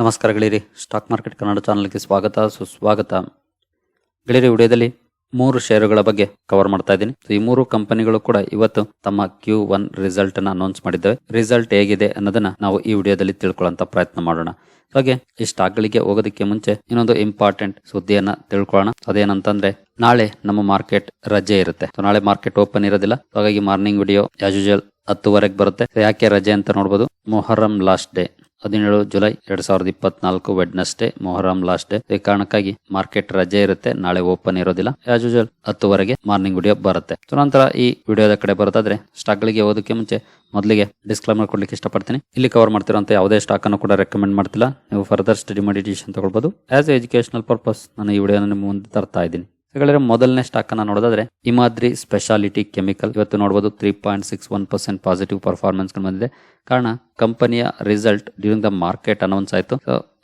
ನಮಸ್ಕಾರ ಗೆಳೆಯರಿ. Stock market Kannada ಚಾನಲ್ಗೆ ಸ್ವಾಗತ, ಸುಸ್ವಾಗತ. ಗೆಳೆಯರಿ, ವಿಡಿಯೋದಲ್ಲಿ ಮೂರು ಷೇರುಗಳ ಬಗ್ಗೆ ಕವರ್ ಮಾಡ್ತಾ ಇದ್ದೀನಿ. ಈ ಮೂರು ಕಂಪನಿಗಳು ಕೂಡ ಇವತ್ತು ತಮ್ಮ ಕ್ಯೂ ಒನ್ ರಿಸಲ್ಟ್ ಅನ್ನ ಅನೌನ್ಸ್ ಮಾಡಿದ್ದೇವೆ. ರಿಸಲ್ಟ್ ಹೇಗಿದೆ ಅನ್ನೋದನ್ನ ನಾವು ಈ ವಿಡಿಯೋದಲ್ಲಿ ತಿಳ್ಕೊಳ್ಳುವಂತ ಪ್ರಯತ್ನ ಮಾಡೋಣ. ಹಾಗೆ ಈ ಸ್ಟಾಕ್ ಗಳಿಗೆ ಹೋಗೋದಕ್ಕೆ ಮುಂಚೆ ಇನ್ನೊಂದು ಇಂಪಾರ್ಟೆಂಟ್ ಸುದ್ದಿಯನ್ನ ತಿಳ್ಕೊಳ್ಳೋಣ. ಅದೇನಂತಂದ್ರೆ, ನಾಳೆ ನಮ್ಮ ಮಾರ್ಕೆಟ್ ರಜೆ ಇರುತ್ತೆ. ನಾಳೆ ಮಾರ್ಕೆಟ್ ಓಪನ್ ಇರೋದಿಲ್ಲ. ಹಾಗಾಗಿ ಮಾರ್ನಿಂಗ್ ವಿಡಿಯೋ ಆಸ್ ಯೂಶುವಲ್ ಹತ್ತುವರೆಗೆ ಬರುತ್ತೆ. ಯಾಕೆ ರಜೆ ಅಂತ ನೋಡಬಹುದು ಮೊಹರಂ ಲಾಸ್ಟ್ ಡೇ ಹದಿನೇಳು ಜುಲೈ ಎರಡ್ ಸಾವಿರದ ಇಪ್ಪತ್ನಾಲ್ಕು ವೆಡ್ನಸ್ಡೇ, ಮೊಹರಂ ಲಾಸ್ಟ್ ಡೇ. ಈ ಕಾರಣಕ್ಕಾಗಿ ಮಾರ್ಕೆಟ್ ರಜೆ ಇರುತ್ತೆ. ನಾಳೆ ಓಪನ್ ಇರೋದಿಲ್ಲ. ಆಸ್ ಯೂಶಲ್ ಹತ್ತುವರೆಗೆ ಮಾರ್ನಿಂಗ್ ವಿಡಿಯೋ ಬರುತ್ತೆ. ನಂತರ ಈ ವಿಡಿಯೋದ ಕಡೆ ಬರೋದಾದ್ರೆ ಸ್ಟಾಕ್ ಗಳಿಗೆ ಓದೋಕೆ ಮುಂಚೆ ಮೊದಲಿಗೆ ಡಿಸ್ಕ್ಲೈಮರ್ ಕೊಡ್ಲಿಕ್ಕೆ ಇಷ್ಟಪಡ್ತೀನಿ. ಇಲ್ಲಿ ಕವರ್ ಮಾಡ್ತಿರೋಂಥ ಯಾವುದೇ ಸ್ಟಾಕ್ ಅನ್ನು ಕೂಡ ರೆಕಮೆಂಡ್ ಮಾಡ್ತಿಲ್ಲ. ನೀವು ಫರ್ದರ್ ಸ್ಟಡಿ ಮಾಡಿ ಡಿಸಿಷನ್ ತಗೊಳ್ಬಹುದು ಆಸ್ ಎಜುಕೇಶನಲ್ ಪರ್ಪಸ್ ನಾನು ಈ ವಿಡಿಯೋನ ನಿಮ್ಮ ಮುಂದೆ ತರ್ತಾ ಇದ್ದೀನಿ. ಹಾಗಾದ್ರೆ ಮೊದಲನೇ ಸ್ಟಾಕ್ ಅನ್ನ ನೋಡೋದಾದ್ರೆ ಇಮಾದ್ರಿ ಸ್ಪೆಷಾಲಿಟಿ ಕೆಮಿಕಲ್ ಇವತ್ತು ನೋಡಬಹುದು three point six one percent positive performance ಬಂದಿದೆ. ಕಾರಣ, ಕಂಪನಿಯ result during the market announce ಆಯ್ತು.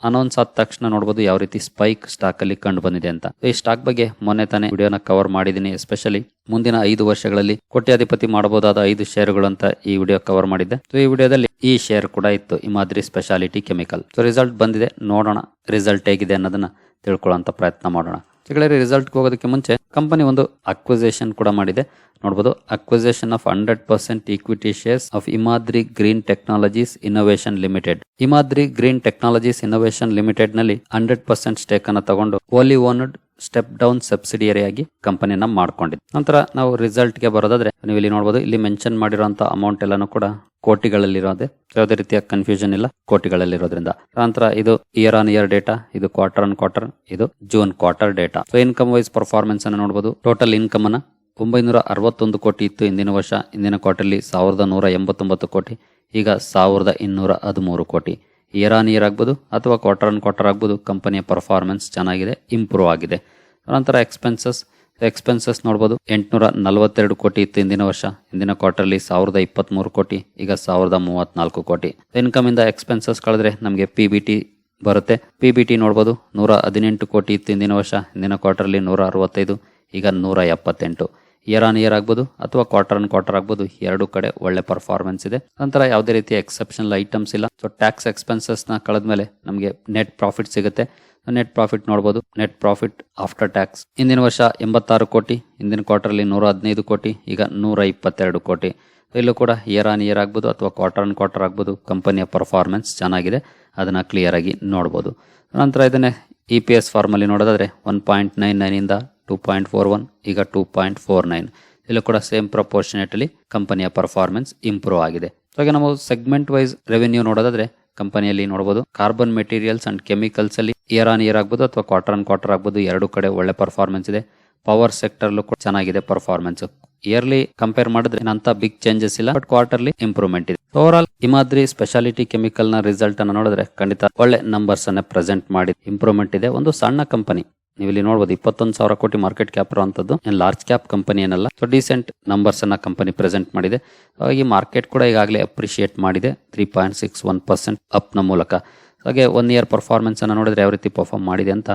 ಅನೌನ್ಸ್ ಆದ ತಕ್ಷಣ ನೋಡಬಹುದು ಯಾವ ರೀತಿ ಸ್ಪೈಕ್ ಸ್ಟಾಕ್ ಅಲ್ಲಿ ಕಂಡು ಬಂದಿದೆ ಅಂತ. ಈ ಸ್ಟಾಕ್ ಬಗ್ಗೆ ಮೊನ್ನೆ ತಾನೇ ವಿಡಿಯೋನ ಕವರ್ ಮಾಡಿದೀನಿ ಎಸ್ಪೆಷಲಿ ಮುಂದಿನ ಐದು ವರ್ಷಗಳಲ್ಲಿ ಕೋಟ್ಯಾಧಿಪತಿ ಮಾಡಬಹುದಾದ ಐದು ಶೇರ್ಗಳು ಅಂತ ಈ ವಿಡಿಯೋ ಕವರ್ ಮಾಡಿದ್ದೆ. ಸೊ ಈ ವಿಡಿಯೋದಲ್ಲಿ ಈ ಶೇರ್ ಕೂಡ ಇತ್ತು Himadri speciality chemical so result ಬಂದಿದೆ. ನೋಡೋಣ ರಿಸಲ್ಟ್ ಹೇಗಿದೆ ಅನ್ನೋದನ್ನ ತಿಳ್ಕೊಳ್ಳೋ ಪ್ರಯತ್ನ ಮಾಡೋಣ. ರಿಸಲ್ಟ್ ಹೋಗೋದಕ್ಕೆ ಮುಂಚೆ ಕಂಪನಿ ಒಂದು ಅಕ್ವಿಸೇಷನ್ ಕೂಡ ಮಾಡಿದೆ. ನೋಡಬಹುದು acquisition of hundred percent equity shares of Imadri Green Technologies Innovation Limited Imadri Green Technologies Innovation ಲಿಮಿಟೆಡ್ನಲ್ಲಿ hundred percent stake ಅನ್ನು ತಗೊಂಡು wholly owned step down subsidiary ಆಗಿ ಕಂಪನಿಯನ್ನ ಮಾಡ್ಕೊಂಡಿದೆ ನಂತರ ನಾವು ರಿಸಲ್ಟ್ಗೆ ಬರೋದಾದ್ರೆ, ನೀವು ಇಲ್ಲಿ ನೋಡಬಹುದು ಇಲ್ಲಿ ಮೆನ್ಷನ್ ಮಾಡಿರುವಂತಹ ಅಮೌಂಟ್ ಎಲ್ಲಾನು ಕೂಡ ಕೋಟಿಗಳಲ್ಲಿರೋದೆ. ಯಾವುದೇ ರೀತಿಯ ಕನ್ಫ್ಯೂಷನ್ ಇಲ್ಲ, ಕೋಟಿಗಳಲ್ಲಿರೋದ್ರಿಂದ. ನಂತರ ಇದು ಇಯರ್ ಆನ್ ಇಯರ್ ಡೇಟಾ ಇದು ಕ್ವಾರ್ಟರ್ ಆನ್ ಕ್ವಾರ್ಟರ್ ಇದು June quarter data so income wise performance ಅನ್ನು ನೋಡಬಹುದು ಟೋಟಲ್ ಇನ್ಕಮ್ ಅನ್ನ ಒಂಬೈನೂರ ಅರವತ್ತೊಂದು ಕೋಟಿ ಇತ್ತು ಇಂದಿನ ವರ್ಷ. ಇಂದಿನ ಕ್ವಾರ್ಟರ್ಲಿ ಸಾವಿರದ ನೂರ ಎಂಬತ್ತೊಂಬತ್ತು ಕೋಟಿ, ಈಗ ಸಾವಿರದ ಇನ್ನೂರ ಹದಿಮೂರು ಕೋಟಿ. ಇಯರ್ ಇಯರ್ ಆಗ್ಬೋದು ಅಥವಾ ಕ್ವಾರ್ಟರ್ ಆನ್ ಕ್ವಾರ್ಟರ್ ಆಗ್ಬೋದು. ಕಂಪನಿಯ ಪರ್ಫಾರ್ಮೆನ್ಸ್ ಚೆನ್ನಾಗಿದೆ ಇಂಪ್ರೂವ್ ಆಗಿದೆ. ನಂತರ ಎಕ್ಸ್ಪೆನ್ಸಸ್ ಎಕ್ಸ್ಪೆನ್ಸಸ್ ನೋಡ್ಬೋದು. ಎಂಟುನೂರ ನಲವತ್ತೆರಡು ಕೋಟಿ ಇತ್ತು ಹಿಂದಿನ ವರ್ಷ. ಹಿಂದಿನ ಕ್ವಾರ್ಟರ್ಲಿ ಸಾವಿರದ ಇಪ್ಪತ್ಮೂರು ಕೋಟಿ, ಈಗ ಸಾವಿರದ ಮೂವತ್ತ್ನಾಲ್ಕು ಕೋಟಿ. ಇನ್ಕಮ್ ಇಂದ ಎಕ್ಸ್ಪೆನ್ಸಸ್ ಕಳೆದ್ರೆ ನಮಗೆ ಪಿ ಬಿ ಟಿ ಬರುತ್ತೆ. ಪಿ ಬಿ ಟಿ ನೋಡ್ಬೋದು. ನೂರ ಹದಿನೆಂಟು ಕೋಟಿ ಇತ್ತು ಹಿಂದಿನ ವರ್ಷ. ಹಿಂದಿನ ಕ್ವಾರ್ಟರ್ಲಿ ನೂರ ಅರವತ್ತೈದು, ಈಗ ನೂರ ಎಪ್ಪತ್ತೆಂಟು. ಇಯರ್ ಆನ್ ಇಯರ್ ಆಗ್ಬೋದು ಅಥವಾ ಕ್ವಾರ್ಟರ್ ಆನ್ ಕ್ವಾರ್ಟರ್ ಆಗ್ಬೋದು, ಎರಡು ಕಡೆ ಒಳ್ಳೆ ಪರ್ಫಾರ್ಮೆನ್ಸ್ ಇದೆ. ನಂತರ ಯಾವುದೇ ರೀತಿಯ ಎಕ್ಸೆಪ್ಷನಲ್ ಐಟಮ್ಸ್ ಇಲ್ಲ. ಸೊ ಟ್ಯಾಕ್ಸ್ ಎಕ್ಸ್ಪೆನ್ಸಸ್ನ ಕಳೆದ್ಮೇಲೆ ನಮಗೆ ನೆಟ್ ಪ್ರಾಫಿಟ್ ಸಿಗುತ್ತೆ. ನೆಟ್ ಪ್ರಾಫಿಟ್ ನೋಡಬಹುದು ನೆಟ್ ಪ್ರಾಫಿಟ್ ಆಫ್ಟರ್ ಟ್ಯಾಕ್ಸ್ ಇಂದಿನ ವರ್ಷ ಎಂಬತ್ತಾರು ಕೋಟಿ ಇಂದಿನ ಕ್ವಾರ್ಟರ್ಲಿ ನೂರ ಹದಿನೈದು ಕೋಟಿ, ಈಗ ನೂರ ಇಪ್ಪತ್ತೆರಡು ಕೋಟಿ ಇಲ್ಲೂ ಕೂಡ ಇಯರ್ ಆನ್ ಇಯರ್ ಆಗ್ಬೋದು ಅಥವಾ ಕ್ವಾರ್ಟರ್ ಆನ್ ಕ್ವಾರ್ಟರ್ ಆಗ್ಬೋದು. ಕಂಪನಿಯ ಪರ್ಫಾರ್ಮೆನ್ಸ್ ಚೆನ್ನಾಗಿದೆ. ಅದನ್ನ ಕ್ಲಿಯರ್ ಆಗಿ ನೋಡಬಹುದು ನಂತರ ಇದನ್ನೇ ಇ ಪಿ ಎಸ್ ಫಾರ್ಮಲ್ಲಿ ನೋಡೋದಾದ್ರೆ ಒನ್ ಪಾಯಿಂಟ್ ನೈನ್ ನೈನ್ ಇಂದ ಟೂ ಪಾಯಿಂಟ್ ಫೋರ್ ಒನ್ ಈಗ ಟೂ ಪಾಯಿಂಟ್ ಫೋರ್ ನೈನ್ ಇಲ್ಲೂ ಕೂಡ ಸೇಮ್ ಪ್ರಪೋರ್ಷನೇಟಲಿ ಕಂಪನಿಯ ಪರ್ಫಾರ್ಮೆನ್ಸ್ ಇಂಪ್ರೂವ್ ಆಗಿದೆ. ಹಾಗೆ ನಾವು ಸೆಗ್ಮೆಂಟ್ ವೈಸ್ ರೆವೆನ್ಯೂ ನೋಡೋದಾದ್ರೆ ಕಂಪನಿಯಲ್ಲಿ ನೋಡಬಹುದು ಕಾರ್ಬನ್ ಮೆಟೀರಿಯಲ್ಸ್ ಅಂಡ್ ಕೆಮಿಕಲ್ಸ್ ಅಲ್ಲಿ ಇಯರ್ ಆನ್ ಇಯರ್ ಆಗ್ಬೋದು ಅಥವಾ ಕ್ವಾರ್ಟರ್ ಆನ್ ಕ್ವಾರ್ಟರ್ ಆಗ್ಬೋದು, ಎರಡು ಕಡೆ ಒಳ್ಳೆ ಪರ್ಫಾರ್ಮೆನ್ಸ್ ಇದೆ. ಪವರ್ ಸೆಕ್ಟರ್ ಕೂಡ ಚೆನ್ನಾಗಿದೆ ಪರ್ಫಾರ್ಮೆನ್ಸ್ ಇಯರ್ಲಿ ಕಂಪೇರ್ ಮಾಡಿದ್ರೆ ಅಂತ ಬಿಗ್ ಚೇಂಜಸ್ ಇಲ್ಲ ಬಟ್ ಕ್ವಾರ್ಟರ್ಲಿ ಇಂಪ್ರೂವ್ಮೆಂಟ್ ಇದೆ. ಓವರ್ ಆಲ್ ಹಿಮಾದ್ರಿ ಸ್ಪೆಷಾಲಿಟಿ ಕೆಮಿಕಲ್ನ ರಿಸಲ್ಟ್ ಅನ್ನ ನೋಡಿದ್ರೆ ಖಂಡಿತ ಒಳ್ಳೆ ನಂಬರ್ಸ್ ಅನ್ನ ಪ್ರೆಸೆಂಟ್ ಮಾಡಿ ಇಂಪ್ರೂವ್ಮೆಂಟ್ ಇದೆ. ಒಂದು ಸಣ್ಣ ಕಂಪನಿ ನೀವು ಇಲ್ಲಿ ನೋಡಬಹುದು ಇಪ್ಪತ್ತೊಂದು ಸಾವಿರ ಕೋಟಿ ಮಾರ್ಕೆಟ್ ಕ್ಯಾಪ್ ಇರುವಂತದ್ದು ಲಾರ್ಜ್ ಕ್ಯಾಪ್ ಕಂಪನಿ ಏನಲ್ಲ ಸೊ ಡಿಸೆಂಟ್ ನಂಬರ್ಸ್ ಅನ್ನ ಕಂಪನಿ ಪ್ರೆಸೆಂಟ್ ಮಾಡಿದೆ. ಹಾಗಾಗಿ ಮಾರ್ಕೆಟ್ ಕೂಡ ಈಗಾಗಲೇ ಅಪ್ರಿಶಿಯೇಟ್ ಮಾಡಿದೆ. Three point six one percent ಅಪ್ನ ಮೂಲಕ. ಹಾಗೆ ಒನ್ ಇಯರ್ ಪರ್ಫಾರ್ಮೆನ್ಸ್ ಅನ್ನ ನೋಡಿದ್ರೆ ಯಾವ ರೀತಿ ಪರ್ಫಾರ್ಮ್ ಮಾಡಿದೆ ಅಂತ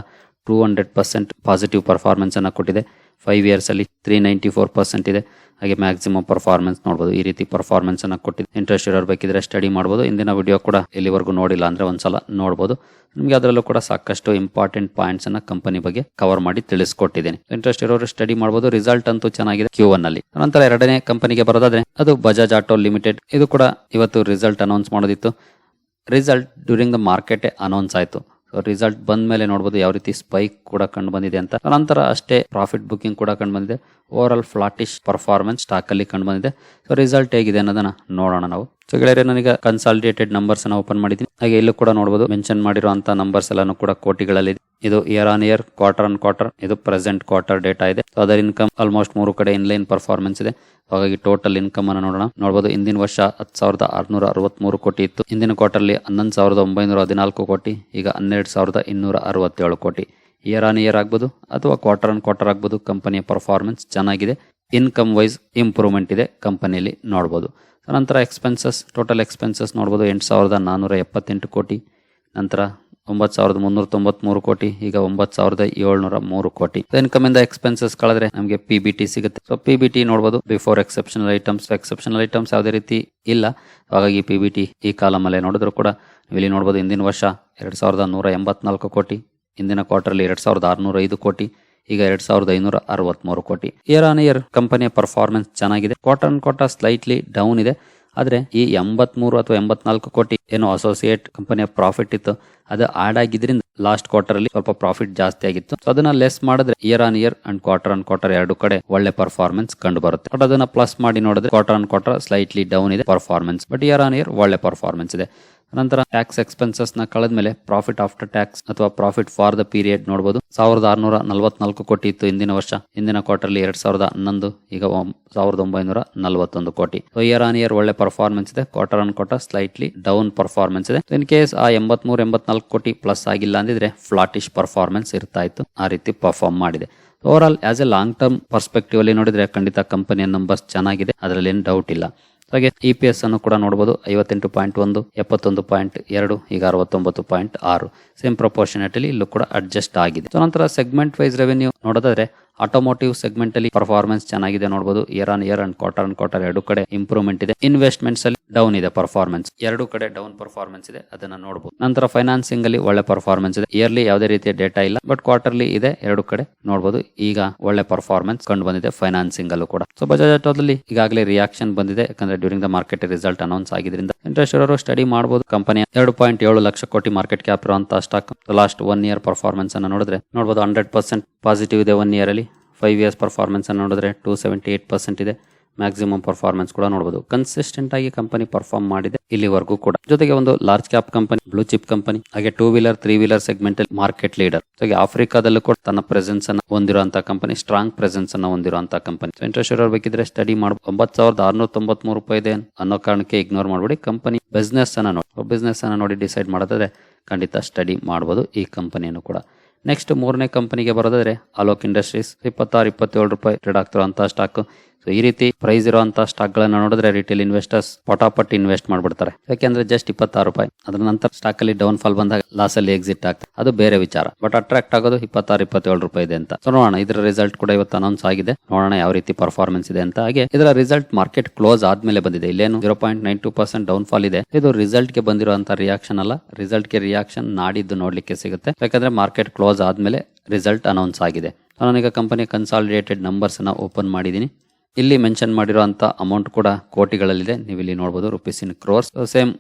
two hundred percent positive performance ಅನ್ನ ಕೊಟ್ಟಿದೆ. ಫೈವ್ ಇಯರ್ಸಲ್ಲಿ ತ್ರೀ ನೈಂಟಿ ಫೋರ್ ಪರ್ಸೆಂಟ್ ಇದೆ. ಹಾಗೆ ಮ್ಯಾಕ್ಸಿಮಮ್ ಪರ್ಫಾರ್ಮೆನ್ಸ್ ನೋಡಬಹುದು ಈ ರೀತಿ ಪರ್ಫಾರ್ಮೆನ್ಸ್ ಅನ್ನ ಕೊಟ್ಟಿದ್ದು ಇಂಟ್ರೆಸ್ಟ್ ಇರೋರು ಬೇಕಿದ್ರೆ ಸ್ಟಡಿ ಮಾಡಬಹುದು ಇಂದಿನ ವಿಡಿಯೋ ಕೂಡ ಇಲ್ಲಿವರೆಗೂ ನೋಡಿಲ್ಲ ಅಂದ್ರೆ ಒಂದ್ಸಲ ನೋಡಬಹುದು ನಿಮಗೆ ಅದರಲ್ಲೂ ಕೂಡ ಸಾಕಷ್ಟು ಇಂಪಾರ್ಟೆಂಟ್ ಪಾಯಿಂಟ್ಸ್ ಅನ್ನ ಕಂಪನಿ ಬಗ್ಗೆ ಕವರ್ ಮಾಡಿ ತಿಳಿಸ್ಕೊಟ್ಟಿದ್ದೀನಿ. ಇಂಟ್ರೆಸ್ಟ್ ಇರೋರು ಸ್ಟಡಿ ಮಾಡಬಹುದು ರಿಸಲ್ಟ್ ಅಂತೂ ಚೆನ್ನಾಗಿದೆ ಕ್ಯೂ ಅಲ್ಲಿ. ನಂತರ ಎರಡನೇ ಕಂಪನಿಗೆ ಬರೋದಾದ್ರೆ ಅದು ಬಜಾಜ್ ಆಟೋ ಲಿಮಿಟೆಡ್ ಇದು ಕೂಡ ಇವತ್ತು ರಿಸಲ್ಟ್ ಅನೌನ್ಸ್ ಮಾಡೋದಿತ್ತು. Result during the market announce ಆಯ್ತು. ರಿಸಲ್ಟ್ ಬಂದ ಮೇಲೆ ನೋಡಬಹುದು ಯಾವ ರೀತಿ ಸ್ಪೈಕ್ ಕೂಡ ಕಂಡು ಬಂದಿದೆ ಅಂತ. ನಂತರ ಅಷ್ಟೇ ಪ್ರಾಫಿಟ್ ಬುಕಿಂಗ್ ಕೂಡ ಕಂಡು ಬಂದಿದೆ. Over all flattish performance stock ಅಲ್ಲಿ ಕಂಡು ಬಂದಿದೆ. ಸೊ ರಿಸಲ್ಟ್ ಹೇಗಿದೆ ಅನ್ನೋದನ್ನ ನೋಡೋಣ ನಾವು. ಸೊ ಗೆಳೆಯರೇ, ನನಗೆ ಕನ್ಸಾಲಿಡೇಟೆಡ್ ನಂಬರ್ಸ್ ಅನ್ನ ಓಪನ್ ಮಾಡಿದ್ದೀನಿ. ಹಾಗೆ ಇಲ್ಲೂ ಕೂಡ ನೋಡಬಹುದು ಮೆನ್ಷನ್ ಮಾಡಿರುವಂತಹ ನಂಬರ್ಸ್ ಎಲ್ಲಾನು ಕೂಡ ಕೋಟಿಗಳಲ್ಲಿ ಇದು. Year on year quarter on quarter ಇದು ಪ್ರೆಸೆಂಟ್ ಕ್ವಾರ್ಟರ್ ಡೇಟಾ ಇದೆ. ಅದರ ಇನ್ಕಮ್ ಆಲ್ಮೋಸ್ಟ್ ಮೂರು ಕಡೆ ಇನ್ಲೈನ್ ಪರ್ಫಾರ್ಮೆನ್ಸ್ ಇದೆ. ಹಾಗಾಗಿ ಟೋಟಲ್ ಇನ್ಕಮ್ ಅನ್ನು ನೋಡೋಣ. ನೋಡಬಹುದು ಇಂದಿನ ವರ್ಷ ಹತ್ತು ಸಾವಿರದ ಆರುನೂರ ಅರವತ್ಮೂರು ಕೋಟಿ ಇತ್ತು. ಇಂದಿನ ಕ್ವಾರ್ಟರ್ಲಿ ಹನ್ನೊಂದು ಸಾವಿರದ ಒಂಬೈನೂರ ಹದಿನಾಲ್ಕು ಕೋಟಿ, ಈಗ ಹನ್ನೆರಡು ಸಾವಿರದ ಇನ್ನೂರ ಅರವತ್ತೇಳು ಕೋಟಿ. ಇಯರ್ ಆನ್ ಇಯರ್ ಆಗ್ಬೋದು ಅಥವಾ ಕ್ವಾರ್ಟರ್ ಆನ್ ಕ್ವಾರ್ಟರ್ ಆಗ್ಬೋದು ಕಂಪನಿಯ ಪರ್ಫಾರ್ಮೆನ್ಸ್ ಚೆನ್ನಾಗಿದೆ. ಇನ್ಕಮ್ ವೈಸ್ ಇಂಪ್ರೂವ್ಮೆಂಟ್ ಇದೆ ಕಂಪನಿಯಲ್ಲಿ ನೋಡಬಹುದು ನಂತರ ಎಕ್ಸ್ಪೆನ್ಸಸ್ ಟೋಟಲ್ ಎಕ್ಸ್ಪೆನ್ಸಸ್ ನೋಡಬಹುದು ಎಂಟು ಸಾವಿರದ ನಾನ್ನೂರ ಎಪ್ಪತ್ತೆಂಟು ಕೋಟಿ. ನಂತರ ಒಂಬತ್ತು ಸಾವಿರದ ಮುನ್ನೂರ ತೊಂಬತ್ಮೂರು ಕೋಟಿ, ಈಗ ಒಂಬತ್ತು ಸಾವಿರದ ಏಳ್ನೂರ ಮೂರು ಕೋಟಿ. ಇನ್ಕಮ್ ಇಂದ ಎಕ್ಸ್ಪೆನ್ಸಸ್ ಕಳೆದ್ರೆ ನಮಗೆ ಪಿ ಬಿ ಟಿ ಸಿಗುತ್ತೆ. ಸೊ ಪಿ ಬಿ ಟಿ ನೋಡಬಹುದು before exceptional items exceptional items ಯಾವುದೇ ರೀತಿ ಇಲ್ಲ. ಹಾಗಾಗಿ ಪಿ ಬಿ ಟಿ ಈ ಕಾಲಮ್ ಅಲ್ಲೇ ನೋಡಿದ್ರು ಕೂಡ ಇಲ್ಲಿ ನೋಡಬಹುದು ಹಿಂದಿನ ವರ್ಷ ಎರಡ್ ಸಾವಿರದ ನೂರ ಎಂಬತ್ನಾಲ್ಕು ಕೋಟಿ ಹಿಂದಿನ ಅಲ್ಲಿ ಎರಡ್ ಸಾವಿರದ ಆರುನೂರ ಐದು ಕೋಟಿ, ಈಗ ಎರಡ್ ಸಾವಿರದ ಐನೂರ ಅರವತ್ಮೂರು ಕೋಟಿ. ಇಯರ್ ಆನ್ ಇಯರ್ ಕಂಪನಿಯ ಪರ್ಫಾರ್ಮೆನ್ಸ್ ಚೆನ್ನಾಗಿದೆ. Quarter on quarter slightly down ಇದೆ. ಆದ್ರೆ ಈ ಎಂಬತ್ಮೂರು ಅಥವಾ ಎಂಬತ್ನಾಲ್ಕು ಕೋಟಿ ಏನು ಅಸೋಸಿಯೇಟ್ ಕಂಪನಿಯ ಪ್ರಾಫಿಟ್ ಇತ್ತು, ಅದು ಆಡ್ ಆಗಿದ್ರಿಂದ ಲಾಸ್ಟ್ ಕ್ವಾರ್ಟರ್ ಅಲ್ಲಿ ಸ್ವಲ್ಪ ಪ್ರಾಫಿಟ್ ಜಾಸ್ತಿ ಆಗಿತ್ತು. ಸೊ ಅದನ್ನ ಲೆಸ್ ಮಾಡಿದ್ರೆ year on year and quarter on quarter ಎರಡು ಕಡೆ ಒಳ್ಳೆ ಪರ್ಫಾರ್ಮೆನ್ಸ್ ಕಂಡು ಬರುತ್ತೆ. ಬಟ್ ಅದನ್ನ ಪ್ಲಸ್ ಮಾಡಿ ನೋಡಿದ್ರೆ quarter on quarter slightly down ಇದೆ performance but year on year ಒಳ್ಳೆ ಪರ್ಫಾರ್ಮೆನ್ಸ್ ಇದೆ. ನಂತರ ಟ್ಯಾಕ್ಸ್ ಎಕ್ಸ್ಪೆನ್ಸಸ್ನ ಕಳೆದ ಮೇಲೆ ಪ್ರಾಫಿಟ್ ಆಫ್ಟರ್ ಟ್ಯಾಕ್ಸ್ ಅಥವಾ ಪ್ರಾಫಿಟ್ ಫಾರ್ ದ ಪೀರಿಯಡ್ ನೋಡಬಹುದು ಸಾವಿರದ ಆರುನೂರ ನಲವತ್ನಾಲ್ಕು ಕೋಟಿ ಇತ್ತು ಹಿಂದಿನ ವರ್ಷ. ಹಿಂದಿನ ಕ್ವಾರ್ಟರ್ಲಿ ಎರಡ್ ಸಾವಿರದ ಹನ್ನೊಂದು, ಈಗ ಸಾವಿರದ ಒಂಬೈನೂರ ನಲವತ್ತೊಂದು ಕೋಟಿ. ಸೊ ಇಯರ್ ಆನ್ ಇಯರ್ ಒಳ್ಳೆ ಪರ್ಫಾರ್ಮೆನ್ಸ್ ಇದೆ. Quarter on quarter slightly down performance ಇದೆ. ಇನ್ ಕೇಸ್ ಆ ಎಂಬತ್ಮೂರು, ಎಂಬತ್ನಾಲ್ಕು ಕೋಟಿ ಪ್ಲಸ್ ಆಗಿಲ್ಲ ಅಂದಿದ್ರೆ ಫ್ಲಾಟಿಶ್ ಪರ್ಫಾರ್ಮೆನ್ಸ್ ಇರ್ತಾ ಇತ್ತು. ಆ ರೀತಿ ಪರ್ಫಾರ್ಮ್ ಮಾಡಿದೆ. Overall as a long term perspective ಅಲ್ಲಿ ನೋಡಿದ್ರೆ ಖಂಡಿತ ಕಂಪನಿಯ ನಂಬರ್ಸ್ ಚೆನ್ನಾಗಿದೆ. ಅದರಲ್ಲಿ ಏನು ಡೌಟ್ ಇಲ್ಲ. ಹಾಗೆ ಇ ಪಿ ಎಸ್ ಅನ್ನು ಕೂಡ ನೋಡಬಹುದು ಐವತ್ತೆಂಟು ಪಾಯಿಂಟ್ ಒಂದು, ಎಪ್ಪತ್ತೊಂದು ಪಾಯಿಂಟ್ ಎರಡು, ಈಗ ಅರವತ್ತೊಂಬತ್ತು ಪಾಯಿಂಟ್ ಆರು. ಸೇಮ್ ಪ್ರಪೋರ್ಷನೇಟಲಿ ಇಲ್ಲೂ ಕೂಡ ಅಡ್ಜಸ್ಟ್ ಆಗಿದೆ. ಸೊ ನಂತರ ಸೆಗ್ಮೆಂಟ್ ವೈಸ್ ರೆವೆನ್ಯೂ ನೋಡೋದಾದ್ರೆ ಆಟೋಮೋಟಿವ್ ಸೆಗ್ಮೆಂಟ್ ಅಲ್ಲಿ ಪರ್ಫಾರ್ಮೆನ್ಸ್ ಚೆನ್ನಾಗಿದೆ ನೋಡಬಹುದು year on year and quarter and quarter ಎರಡು ಕಡೆ ಇಂಪ್ರೂವ್ಮೆಂಟ್ ಇದೆ. ಇನ್ವೆಸ್ಟ್ಮೆಂಟ್ಸ್ ಅಲ್ಲಿ ಡೌನ್ ಇದೆ ಪರ್ಫಾರ್ಮೆನ್ಸ್ ಎರಡು ಕಡೆ ಡೌನ್ ಪರ್ಫಾರ್ಮೆನ್ಸ್ ಇದೆ. ಅದನ್ನ ನೋಡಬಹುದು ನಂತರ ಫೈನಾನ್ಸಿಂಗ್ ಅಲ್ಲಿ ಒಳ್ಳೆ ಪರ್ಫಾರ್ಮೆನ್ಸ್ ಇದೆ. ಇಯರ್ಲಿ ಯಾವುದೇ ರೀತಿಯ ಡೇಟಾ ಇಲ್ಲ. ಬಟ್ ಕ್ವಾರ್ಟರ್ಲಿ ಇದೆ. ಎರಡು ಕಡೆ ನೋಡಬಹುದು ಈಗ ಒಳ್ಳೆ ಪರ್ಫಾರ್ಮೆನ್ಸ್ ಕಂಡು ಬಂದಿದೆ ಫೈನಾನ್ಸಿಂಗ್ ಅಲ್ಲೂ ಕೂಡ. ಸೊ ಬಜಾಜ್ ಆಟೋದಲ್ಲಿ ಈಗಾಗಲೇ ರಿಯಾಕ್ಷನ್ ಬಂದಿದೆ. ಯಾಕಂದ್ರೆ during the market result announce ಆಗಿದ್ರಿಂದ ಇಂಟ್ರೆಸ್ಟ್ ಇರೋರು ಸ್ಟಡಿ ಮಾಡಬಹುದು ಕಂಪನಿಯ ಎರಡು ಪಾಯಿಂಟ್ ಏಳು ಲಕ್ಷ ಕೋಟಿ ಮಾರ್ಕೆಟ್ ಕ್ಯಾಪ್ ಇರುವಂತಹ stock last one year performance ಅನ್ನು ನೋಡಿದ್ರೆ ನೋಡಬಹುದು ಹಂಡ್ರೆಡ್ ಪರ್ಸೆಂಟ್ ಪಾಸಿಟಿವ್ ಇದೆ ಒನ್ ಇಯರ್ ಅಲ್ಲಿ. ಫೈವ್ ಇಯರ್ಸ್ ಪರ್ಫಾರ್ಮೆನ್ಸ್ ಅನ್ನು ನೋಡಿದ್ರೆ ಟೂ ಸೆವೆಂಟಿ ಏಟ್ ಪರ್ಸೆಂಟ್ ಇದೆ. ಮ್ಯಾಕ್ಸಿಮಮ್ ಪರ್ಫಾರ್ಮೆನ್ಸ್ ಕೂಡ ನೋಡಬಹುದು ಕನ್ಸಿಸ್ಟೆಂಟ್ ಆಗಿ ಕಂಪನಿ ಪರ್ಫಾರ್ಮ್ ಮಾಡಿದೆ ಇಲ್ಲಿವರೆಗೂ ಕೂಡ. ಜೊತೆಗೆ ಒಂದು large cap company blue chip company ಹಾಗೆ two wheeler three wheeler segment ಅಲ್ಲಿ ಮಾರ್ಕೆಟ್ ಲೀಡರ್ ಜೊತೆಗೆ ಆಫ್ರಿಕಾದಲ್ಲೂ ಕೂಡ ತನ್ನ ಪ್ರೆಸೆನ್ಸ್ ಅನ್ನು ಹೊಂದಿರುವಂತಹ ಕಂಪನಿ ಸ್ಟ್ರಾಂಗ್ ಪ್ರೆಸೆನ್ಸ್ ಅನ್ನು ಹೊಂದಿರುವಂತಹ ಕಂಪನಿ ಇಂಟ್ರೆಸ್ಟ್ ಇರೋರು ಬೇಕಿದ್ರೆ ಸ್ಟಡಿ ಮಾಡಿ ಒಂಬತ್ತು ಸಾವಿರದ ಆರ್ನೂರ ತೊಂಬತ್ಮೂರು ರೂಪಾಯಿ ಇದೆ ಅನ್ನೋ ಕಾರಣಕ್ಕೆ ಇಗ್ನೋರ್ ಮಾಡಬೇಡಿ. ಕಂಪನಿ ಬಿಸ್ನೆಸ್ ಅನ್ನ ನೋಡಿ. ಬಿಸ್ನೆಸ್ ಅನ್ನ ನೋಡಿ ಡಿಸೈಡ್ ಮಾಡೋದಾದ್ರೆ ಖಂಡಿತ ಸ್ಟಡಿ ಮಾಡಬಹುದು ಈ ಕಂಪನಿಯನ್ನು ಕೂಡ. ನೆಕ್ಸ್ಟ್ ಮೂರನೇ ಕಂಪನಿಗೆ ಬರೋದಾದ್ರೆ ಅಲೋಕ್ ಇಂಡಸ್ಟ್ರೀಸ್ ಇಪ್ಪತ್ತಾರು ಇಪ್ಪತ್ತೇಳು ರೂಪಾಯಿ ಟ್ರೇಡ್ ಅಂತ ಸ್ಟಾಕ್ ಸೊ ಈ ರೀತಿ ಪ್ರೈಸ್ ಇರುವಂತಹ ಸ್ಟಾಕ್ ಗಳನ್ನ ನೋಡಿದ್ರೆ ರಿಟೇಲ್ ಇನ್ವೆಸ್ಟರ್ಸ್ ಪಟಾಪಟ್ ಇನ್ವೆಸ್ಟ್ ಮಾಡ್ಬಿಡ್ತಾರೆ. ಯಾಕೆಂದ್ರೆ ಜಸ್ಟ್ ಇಪ್ಪತ್ತಾರು ರೂಪಾಯಿ. ಅದರ ನಂತರ ಸ್ಟಾಕ್ ಅಲ್ಲಿ ಡೌನ್ ಫಾಲ್ ಬಂದಾಗ ಲಾಸ್ ಅಲ್ಲಿ ಎಕ್ಸಿಟ್ ಆಗ್ತದೆ. ಅದು ಬೇರೆ ವಿಚಾರ. ಬಟ್ ಅಟ್ರಾಕ್ಟ್ ಆಗೋದು ಇಪ್ಪತ್ತಾರು, ಇಪ್ಪತ್ತೇಳು ರೂಪಾಯಿ ಇದೆ ಅಂತ. ಸೊ ನೋಡೋಣ. ಇದರ ರಿಸಲ್ಟ್ ಕೂಡ ಇವತ್ತು ಅನೌನ್ಸ್ ಆಗಿದೆ. ನೋಡೋಣ ಯಾವ ರೀತಿ ಪರ್ಫಾರ್ಮೆನ್ಸ್ ಇದೆ ಅಂತ. ಹಾಗೆ ಇದರ ರಿಸಲ್ಟ್ ಮಾರ್ಕೆಟ್ ಕ್ಲೋಸ್ ಆದ್ಮೇಲೆ ಬಂದಿದೆ. ಇಲ್ಲೇನು zero point nine two percent downfall ಇದೆ. ಇದು ರಿಸಲ್ಟ್ಗೆ ಬಂದಿರುವಂತಹ ರಿಯಾಕ್ಷನ್ ಅಲ್ಲ. ರಿಸಲ್ಟ್ಗೆ ರಿಯಾಕ್ಷನ್ ನಾಡಿದ್ದು ನೋಡ್ಲಿಕ್ಕೆ ಸಿಗುತ್ತೆ. ಯಾಕಂದ್ರೆ ಮಾರ್ಕೆಟ್ ಕ್ಲೋಸ್ ಆದ್ಮೇಲೆ ರಿಸಲ್ಟ್ ಅನೌನ್ಸ್ ಆಗಿದೆ. ನಾನೀಗ ಕಂಪನಿಯ ಕನ್ಸಾಲಿಡೇಟೆಡ್ ನಂಬರ್ಸ್ನ ಓಪನ್ ಮಾಡಿದ್ದೀನಿ. ಇಲ್ಲಿ ಮೆನ್ಷನ್ ಮಾಡಿರುವಂತ ಅಮೌಂಟ್ ಕೂಡ ಕೋಟಿಗಳಲ್ಲಿದೆ. ನೀವು ಇಲ್ಲಿ ನೋಡಬಹುದು rupees in crores same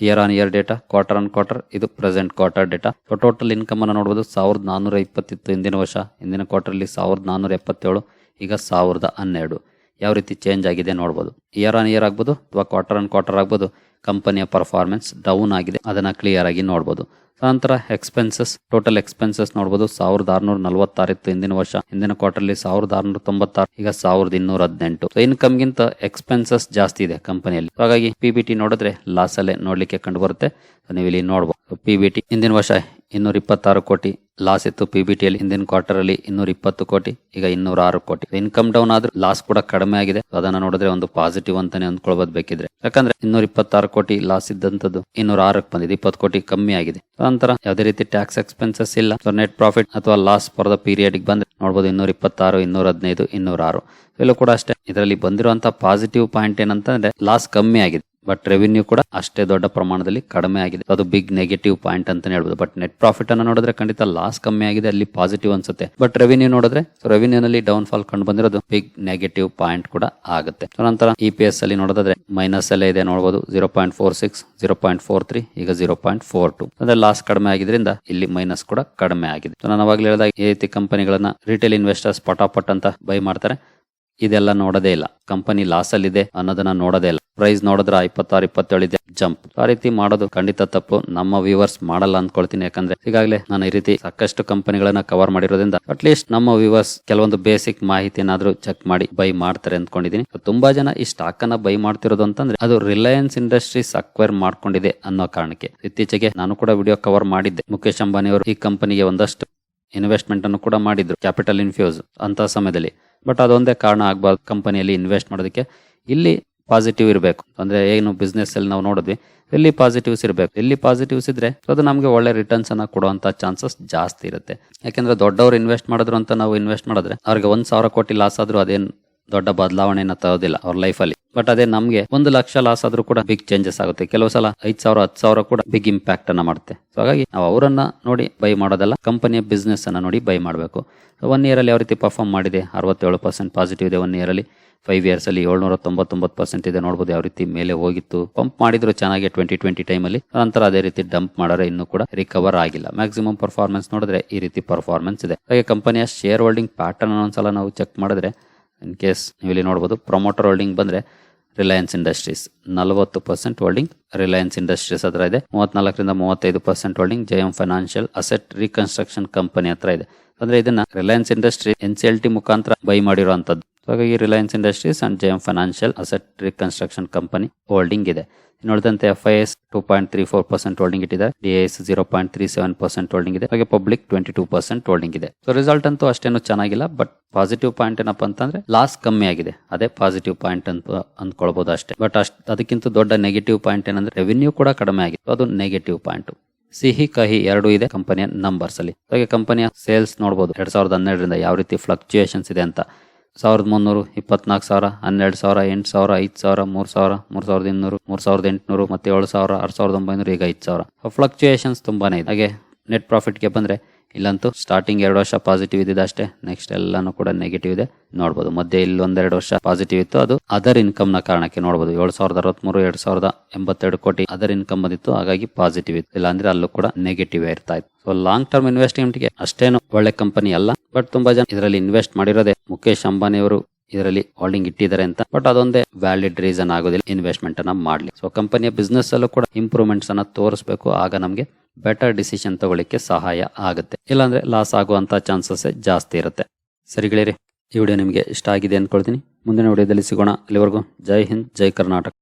year on year data quarter on quarter ಇದು present quarter data so total income ಅನ್ನು ನೋಡಬಹುದು ಸಾವಿರದ ನಾನ್ನೂರ ಇಪ್ಪತ್ತಿತ್ತು ಹಿಂದಿನ ವರ್ಷ. ಹಿಂದಿನ ಕ್ವಾರ್ಟರ್ಲಿ ಸಾವಿರದ ನಾನ್ನೂರ ಎಪ್ಪತ್ತೇಳು, ಈಗ ಸಾವಿರದ ಹನ್ನೆರಡು. ಯಾವ ರೀತಿ ಚೇಂಜ್ ಆಗಿದೆ ನೋಡ್ಬೋದು. ಇಯರ್ ಆನ್ ಇಯರ್ ಆಗ್ಬೋದು ಅಥವಾ ಕ್ವಾರ್ಟರ್ ಆನ್ ಕ್ವಾರ್ಟರ್ ಆಗ್ಬೋದು. ಕಂಪನಿಯ ಪರ್ಫಾರ್ಮೆನ್ಸ್ ಡೌನ್ ಆಗಿದೆ. ಅದನ್ನು ಕ್ಲಿಯರ್ ಆಗಿ ನೋಡ್ಬೋದು. ನಂತರ ಎಕ್ಸ್ಪೆನ್ಸಸ್ ಟೋಟಲ್ ಎಕ್ಸ್ಪೆನ್ಸಸ್ ನೋಡಬಹುದು ಸಾವಿರದ ಆರ್ನೂರ ನಲವತ್ತಾರು ಇತ್ತು ಹಿಂದಿನ ವರ್ಷ, ಹಿಂದಿನ ಕ್ವಾರ್ಟರ್ಲಿ ಸಾವಿರದ ಆರುನೂರ ತೊಂಬತ್ತಾರು ಈಗ ಸಾವಿರದ ಇನ್ನೂರ ಹದಿನೆಂಟು ಇನ್ಕಮ್ ಗಿಂತ ಎಕ್ಸ್ಪೆನ್ಸಸ್ ಜಾಸ್ತಿ ಇದೆ ಕಂಪನಿಯಲ್ಲಿ. ಹಾಗಾಗಿ ಪಿ ಬಿ ಟಿ ನೋಡಿದ್ರೆ ಲಾಸ್ ಅಲ್ಲೇ ನೋಡ್ಲಿಕ್ಕೆ ಕಂಡು ಬರುತ್ತೆ. ನೀವು ಇಲ್ಲಿ ನೋಡಬಹುದು ಪಿ ಬಿ ಟಿ ಹಿಂದಿನ ವರ್ಷ ಇನ್ನೂರ ಇಪ್ಪತ್ತಾರು ಕೋಟಿ. ಲಾಸ್ ಇತ್ತು ಪಿ ಬಿ ಟಿಯಲ್ಲಿ ಹಿಂದಿನ ಕ್ವಾರ್ಟರ್ ಅಲ್ಲಿ ಇನ್ನೂರ ಇಪ್ಪತ್ತು ಕೋಟಿ, ಈಗ ಇನ್ನೂರ ಆರು ಕೋಟಿ. ಇನ್ಕಮ್ ಡೌನ್ ಆದ್ರೆ ಲಾಸ್ ಕೂಡ ಕಡಿಮೆ ಆಗಿದೆ. ಅದನ್ನ ನೋಡಿದ್ರೆ ಒಂದು ಪಾಸಿಟಿವ್ ಅಂತಾನೆ ಅಂದ್ಕೊಳ್ಬೋದು ಬೇಕಿದ್ರೆ. ಯಾಕಂದ್ರೆ ಇನ್ನೂರ ಇಪ್ಪತ್ತಾರು ಕೋಟಿ ಲಾಸ್ ಇದ್ದಂತದ್ದು ಇನ್ನೂರ ಆರಕ್ಕೆ ಬಂದಿದೆ. ಇಪ್ಪತ್ತು ಕೋಟಿ ಕಮ್ಮಿ ಆಗಿದೆ. ನಂತರ ಯಾವುದೇ ರೀತಿ ಟ್ಯಾಕ್ಸ್ ಎಕ್ಸ್ಪೆನ್ಸಸ್ ಇಲ್ಲ. ನೆಟ್ ಪ್ರಾಫಿಟ್ ಅಥವಾ ಲಾಸ್ ಫಾರ್ ದ ಪೀರಿಯಡ್ ಬಂದ್ರೆ ನೋಡಬಹುದು ಇನ್ನೂರ ಇಪ್ಪತ್ತಾರು ಇನ್ನೂರ ಹದಿನೈದು ಇನ್ನೂರ ಆರು ಇಲ್ಲೂ ಕೂಡ ಅಷ್ಟೇ. ಇದರಲ್ಲಿ ಬಂದಿರುವಂತಹ ಪಾಸಿಟಿವ್ ಪಾಯಿಂಟ್ ಏನಂತಂದ್ರೆ ಲಾಸ್ ಕಮ್ಮಿ ಆಗಿದೆ. ಬಟ್ ರೆವಿನ್ಯೂ ಕೂಡ ಅಷ್ಟೇ ದೊಡ್ಡ ಪ್ರಮಾಣದಲ್ಲಿ ಕಡಿಮೆ ಆಗಿದೆ. ಅದು ಬಿಗ್ ನೆಗೆಟಿವ್ ಪಾಯಿಂಟ್ ಅಂತಾನೆ ಹೇಳ್ಬೋದು. ಬಟ್ ನೆಟ್ ಪ್ರಾಫಿಟ್ ಅನ್ನು ನೋಡಿದ್ರೆ ಖಂಡಿತ ಲಾಸ್ ಕಮ್ಮಿ ಆಗಿದೆ. ಅಲ್ಲಿ ಪಾಸಿಟಿವ್ ಅನ್ಸುತ್ತೆ. ಬಟ್ ರೆವಿನ್ಯೂ ನೋಡಿದ್ರೆ ರೆವಿನ್ಯೂ ನಲ್ಲಿ ಡೌನ್ ಫಾಲ್ ಕಂಡು ಬಂದಿರೋದು ಬಿಗ್ ನೆಗೆಟಿವ್ ಪಾಯಿಂಟ್ ಕೂಡ ಆಗುತ್ತೆ. ನಂತರ ಇ ಪಿ ಎಸ್ ಅಲ್ಲಿ ನೋಡೋದಾದ್ರೆ ಮೈನಸ್ ಎಲ್ಲ ಇದೆ ನೋಡಬಹುದು zero point four six zero point four three ಈಗ ಜೀರೋ ಪಾಯಿಂಟ್ ಫೋರ್ ಟು ಅಂದ್ರೆ ಲಾಸ್ ಕಡಿಮೆ ಆಗಿದ್ರಿಂದ ಇಲ್ಲಿ ಮೈನಸ್ ಕೂಡ ಕಡಿಮೆ ಆಗಿದೆ. ನಾನು ಅವಾಗಲೇ ಹೇಳಿದಾಗ ಈ ರೀತಿ ಕಂಪನಿಗಳನ್ನ ರಿಟೇಲ್ ಇನ್ವೆಸ್ಟರ್ಸ್ ಪಟಾಪಟ್ ಅಂತ ಬೈ ಮಾಡ್ತಾರೆ. ಇದೆಲ್ಲ ನೋಡೋದೇ ಇಲ್ಲ. ಕಂಪನಿ ಲಾಸ್ ಅಲ್ಲಿ ಇದೆ ಅನ್ನೋದನ್ನ ನೋಡೋದೇ ಇಲ್ಲ. ಪ್ರೈಸ್ ನೋಡಿದ್ರೆ ಇಪ್ಪತ್ತಾರು ಇಪ್ಪತ್ತೇಳು ಇದೆ ಜಂಪ್ ಆ ರೀತಿ ಮಾಡೋದು ಖಂಡಿತ ತಪ್ಪು. ನಮ್ಮ ವ್ಯೂವರ್ಸ್ ಮಾಡಲ್ಲ ಅನ್ಕೊಳ್ತೀನಿ. ಯಾಕಂದ್ರೆ ಈಗಾಗಲೇ ನಾನು ಈ ರೀತಿ ಸಾಕಷ್ಟು ಕಂಪನಿಗಳನ್ನ ಕವರ್ ಮಾಡಿರೋದ್ರಿಂದ ಅಟ್ಲೀಸ್ಟ್ ನಮ್ಮ ವ್ಯೂವರ್ಸ್ ಕೆಲವೊಂದು ಬೇಸಿಕ್ ಮಾಹಿತಿನಾದ್ರೂ ಚೆಕ್ ಮಾಡಿ ಬೈ ಮಾಡ್ತಾರೆ ಅಂದ್ಕೊಂಡಿದ್ದೀನಿ ತುಂಬಾ ಜನ ಈ ಸ್ಟಾಕ್ ಅನ್ನ ಬೈ ಮಾಡ್ತಿರೋದು ಅಂತಂದ್ರೆ ಅದು ರಿಲಯನ್ಸ್ ಇಂಡಸ್ಟ್ರೀಸ್ ಅಕ್ವೈರ್ ಮಾಡ್ಕೊಂಡಿದೆ ಅನ್ನೋ ಕಾರಣಕ್ಕೆ. ಇತ್ತೀಚೆಗೆ ನಾನು ಕೂಡ ವಿಡಿಯೋ ಕವರ್ ಮಾಡಿದ್ದೆ. ಮುಖೇಶ್ ಅಂಬಾನಿ ಅವರು ಈ ಕಂಪನಿಗೆ ಒಂದಷ್ಟು ಇನ್ವೆಸ್ಟ್ಮೆಂಟ್ ಅನ್ನು ಕೂಡ ಮಾಡಿದ್ರು. ಕ್ಯಾಪಿಟಲ್ ಇನ್ಫ್ಯೂಸ್ ಅಂತ ಸಮಯದಲ್ಲಿ. ಬಟ್ ಅದೊಂದೇ ಕಾರಣ ಆಗ್ಬಾರ್ದು ಕಂಪನಿಯಲ್ಲಿ ಇನ್ವೆಸ್ಟ್ ಮಾಡೋದಕ್ಕೆ. ಇಲ್ಲಿ ಪಾಸಿಟಿವ್ ಇರಬೇಕು. ಅಂದರೆ ಏನು ಬಿಸ್ನೆಸ್ ಅಲ್ಲಿ ನಾವು ನೋಡಿದ್ವಿ ಎಲ್ಲಿ ಪಾಸಿಟಿವ್ಸ್ ಇರಬೇಕು. ಎಲ್ಲಿ ಪಾಸಿಟಿವ್ಸ್ ಇದ್ರೆ ಅದು ನಮಗೆ ಒಳ್ಳೆ ರಿಟರ್ನ್ಸ್ ಅನ್ನ ಕೊಡುವಂತ ಚಾನ್ಸಸ್ ಜಾಸ್ತಿ ಇರುತ್ತೆ. ಯಾಕೆಂದ್ರೆ ದೊಡ್ಡವರು ಇನ್ವೆಸ್ಟ್ ಮಾಡಿದ್ರು ಅಂತ ನಾವು ಇನ್ವೆಸ್ಟ್ ಮಾಡಿದ್ರೆ ಅವ್ರಿಗೆ ಒಂದ್ ಸಾವಿರ ಕೋಟಿ ಲಾಸ್ ಆದ್ರೂ ಅದೇನ್ ದೊಡ್ಡ ಬದಲಾವಣೆಯನ್ನ ತರೋದಿಲ್ಲ ಅವ್ರ ಲೈಫಲ್ಲಿ ಬಟ್ ಅದೇ ನಮಗೆ ಒಂದು ಲಕ್ಷ ಲಾಸ್ ಆದ್ರೂ ಕೂಡ ಬಿಗ್ ಚೇಂಜಸ್ ಆಗುತ್ತೆ. ಕೆಲವು ಸಲ ಐದ್ ಸಾವಿರ, ಹತ್ತು ಸಾವಿರ ಕೂಡ ಬಿಗ್ ಇಂಪ್ಯಾಕ್ಟ್ ಅನ್ನ ಮಾಡುತ್ತೆ. ಸೊ ಹಾಗಾಗಿ ನಾವು ಅವರನ್ನ ನೋಡಿ ಬೈ ಮಾಡೋದಲ್ಲ ಕಂಪನಿಯ ಬಿಸ್ನೆಸ್ ಅನ್ನ ನೋಡಿ ಬೈ ಮಾಡಬೇಕು. ಒನ್ ಇಯರ್ ಅಲ್ಲಿ ಯಾವ ರೀತಿ ಪರ್ಫಾರ್ಮ್ ಮಾಡಿದೆ, ಅರವತ್ತೇಳು ಪರ್ಸೆಂಟ್ ಪಾಸಿಟಿವ್ ಇದೆ ಒನ್ ಇಯರ್ ಅಲ್ಲಿ. ಫೈವ್ ಇಯರ್ಸ್ ಅಲ್ಲಿ ಏಳ್ನೂರ ತೊಂಬತ್ತೊಂಬತ್ತು ಪರ್ಸೆಂಟ್ ಇದೆ ನೋಡಬಹುದು ಯಾವ ರೀತಿ ಮೇಲೆ ಹೋಗಿತ್ತು. ಪಂಪ್ ಮಾಡಿದ್ರು ಚೆನ್ನಾಗಿ ಟ್ವೆಂಟಿ ಟ್ವೆಂಟಿ ಅಲ್ಲಿ. ನಂತರ ಅದೇ ರೀತಿ ಡಂಪ್ ಮಾಡಿದ್ರೆ ಇನ್ನೂ ಕೂಡ ರಿಕವರ್ ಆಗಿಲ್ಲ. ಮ್ಯಾಕ್ಸಿಮಮ್ ಪರ್ಫಾರ್ಮೆನ್ಸ್ ನೋಡಿದ್ರೆ ಈ ರೀತಿ ಪರ್ಫಾರ್ಮೆನ್ಸ್ ಇದೆ. ಹಾಗೆ ಕಂಪನಿಯ ಶೇರ್ ಹೋಲ್ಡಿಂಗ್ ಪ್ಯಾಟರ್ನ್ ಒಂದ್ಸಲ ನಾವು ಚೆಕ್ ಮಾಡಿದ್ರೆ ಇನ್ ಕೇಸ್ ನೀವು ಇಲ್ಲಿ ನೋಡಬಹುದು ಪ್ರೊಮೋಟರ್ ಹೋಲ್ಡಿಂಗ್ ಬಂದ್ರೆ ರಿಲಯನ್ಸ್ ಇಂಡಸ್ಟ್ರೀಸ್ ನಲವತ್ತು ಪರ್ಸೆಂಟ್ ಹೋಲ್ಡಿಂಗ್ ರಿಲಯನ್ಸ್ ಇಂಡಸ್ಟ್ರೀಸ್ ಹತ್ರ ಇದೆ. ಮೂವತ್ನಾಲ್ಕರಿಂದ ಮೂವತ್ತೈದು percent holding J M financial asset reconstruction company ಹತ್ರ ಇದೆ. ಅಂದ್ರೆ ಇದನ್ನ Reliance industry N C T ಮುಖಾಂತರ ಬೈ ಮಾಡಿರುವಂತದ್ದು ಹಾಗಾಗಿ Reliance Industries and J M financial asset reconstruction company holding ಇದೆ. ನೋಡಿದಂತೆ F I S two point three four percent holding ಇಟ್ಟಿದೆ. D S zero point three seven percent holding ಇದೆ. ಹಾಗೆ public twenty two percent holding ಇದೆ. So result ಅಂತೂ ಅಷ್ಟೇನು ಚೆನ್ನಾಗಿಲ್ಲ but positive point ಏನಪ್ಪ ಅಂತಂದ್ರೆ ಲಾಸ್ ಕಮ್ಮಿ ಆಗಿದೆ. ಅದೇ ಪಾಸಿಟಿವ್ ಪಾಯಿಂಟ್ ಅಂತ ಅಂದ್ಕೊಳ್ಬಹುದು ಅಷ್ಟೇ. ಬಟ್ ಅಷ್ಟು, ಅದಕ್ಕಿಂತ ದೊಡ್ಡ ನೆಗೆಟಿವ್ ಪಾಯಿಂಟ್ ಏನಂದ್ರೆ ರೆವಿನ್ಯೂ ಕೂಡ ಕಡಿಮೆ ಆಗಿದೆ. ಅದು ನೆಗೆಟಿವ್ ಪಾಯಿಂಟ್ ಸಿಹಿ ಕಹಿ ಎರಡು ಇದೆ ಕಂಪನಿಯ ನಂಬರ್ಸ್ ಅಲ್ಲಿ. ಹಾಗೆ ಕಂಪನಿಯ ಸೇಲ್ಸ್ ನೋಡಬಹುದು ಎರಡ್ ಸಾವಿರದ ಹನ್ನೆರಡರಿಂದ ಯಾವ ರೀತಿ ಫ್ಲಕ್ಚುಯೇಷನ್ಸ್ ಇದೆ ಅಂತ. ಸಾವಿರದ ಮುನ್ನೂರು ಇಪ್ಪತ್ನಾಲ್ಕು ಸಾವಿರ, ಹನ್ನೆರಡು ಸಾವಿರ, ಎಂಟು ಸಾವಿರ, ಐದು ಸಾವಿರ, ಮೂರು ಸಾವಿರ, ಮೂರು ಸಾವಿರದ ಇನ್ನೂರು, ಮೂರು ಸಾವಿರದ ಎಂಟುನೂರು ಮತ್ತೆ ಏಳು ಸಾವಿರ, ಆರು ಸಾವಿರದ ಒಂಬೈನೂರು, ಈಗ ಐದು ಸಾವಿರ. ಫ್ಲಕ್ಚುಯೇಷನ್ಸ್ ತುಂಬಾ ಇದೆ. ಹಾಗೆ ನೆಟ್ ಪ್ರಾಫಿಟ್ಗೆ ಬಂದ್ರೆ ಇಲ್ಲಂತೂ ಸ್ಟಾರ್ಟಿಂಗ್ ಎರಡು ವರ್ಷ ಪಾಸಿಟಿವ್ ಇದ್ದಿದೆ ಅಷ್ಟೇ. ನೆಕ್ಸ್ಟ್ ಎಲ್ಲಾನು ಕೂಡ ನೆಗೆಟಿವ್ ಇದೆ. ನೋಡಬಹುದು ಮಧ್ಯೆ ಇಲ್ಲಿ ಒಂದೆರಡು ವರ್ಷ ಪಾಸಿಟಿವ್ ಇತ್ತು. ಅದು ಅದರ್ ಇನ್ಕಮ್ನ ಕಾರಣಕ್ಕೆ ನೋಡಬಹುದು ಏಳು ಸಾವಿರದ ಅರವತ್ಮೂರು, ಎರಡ್ ಸಾವಿರದ ಎಂಬತ್ತೆರಡು ಕೋಟಿ ಅದರ್ ಇನ್ಕಮ್ ಬಂದಿತ್ತು ಹಾಗಾಗಿ ಪಾಸಿಟಿವ್ ಇತ್ತು. ಇಲ್ಲಾಂದ್ರೆ ಅಲ್ಲೂ ಕೂಡ ನೆಗೆಟಿವ್ ಇರ್ತಾ ಇತ್ತು. ಸೊ ಲಾಂಗ್ ಟರ್ಮ್ ಇನ್ವೆಸ್ಟ್ಮೆಂಟ್ಗೆ ಅಷ್ಟೇನು ಒಳ್ಳೆ ಕಂಪನಿ ಅಲ್ಲ. ಬಟ್ ತುಂಬಾ ಜನ ಇದರಲ್ಲಿ ಇನ್ವೆಸ್ಟ್ ಮಾಡಿರೋದೇ ಮುಖೇಶ್ ಅಂಬಾನಿ ಅವರು ಇದರಲ್ಲಿ ಹೋಲ್ಡಿಂಗ್ ಇಟ್ಟಿದ್ದಾರೆ ಅಂತ. ಬಟ್ ಅದೊಂದೇ ವ್ಯಾಲಿಡ್ ರೀಸನ್ ಆಗೋದಿಲ್ಲ ಇನ್ವೆಸ್ಟ್ಮೆಂಟ್ ಅನ್ನ ಮಾಡ್ಲಿ. ಸೊ ಕಂಪನಿಯ ಬಿಸ್ನೆಸ್ ಅಲ್ಲೂ ಕೂಡ ಇಂಪ್ರೂವ್ಮೆಂಟ್ಸ್ ಅನ್ನ ತೋರಿಸಬೇಕು, ಆಗ ನಮಗೆ ಬೆಟರ್ ಡಿಸಿಷನ್ ತಗೊಳ್ಳಿಕ್ಕೆ ಸಹಾಯ ಆಗುತ್ತೆ. ಇಲ್ಲಾಂದ್ರೆ ಲಾಸ್ ಆಗುವಂತ ಚಾನ್ಸಸ್ ಜಾಸ್ತಿ ಇರುತ್ತೆ. ಸರಿ ಗೆಳೆಯರಿ, ಈ ವಿಡಿಯೋ ನಿಮಗೆ ಇಷ್ಟ ಆಗಿದೆ ಅನ್ಕೊಳ್ತೀನಿ ಮುಂದಿನ ವಿಡಿಯೋದಲ್ಲಿ ಸಿಗೋಣ. ಅಲ್ಲಿವರೆಗೂ ಜೈ ಹಿಂದ್, ಜೈ ಕರ್ನಾಟಕ.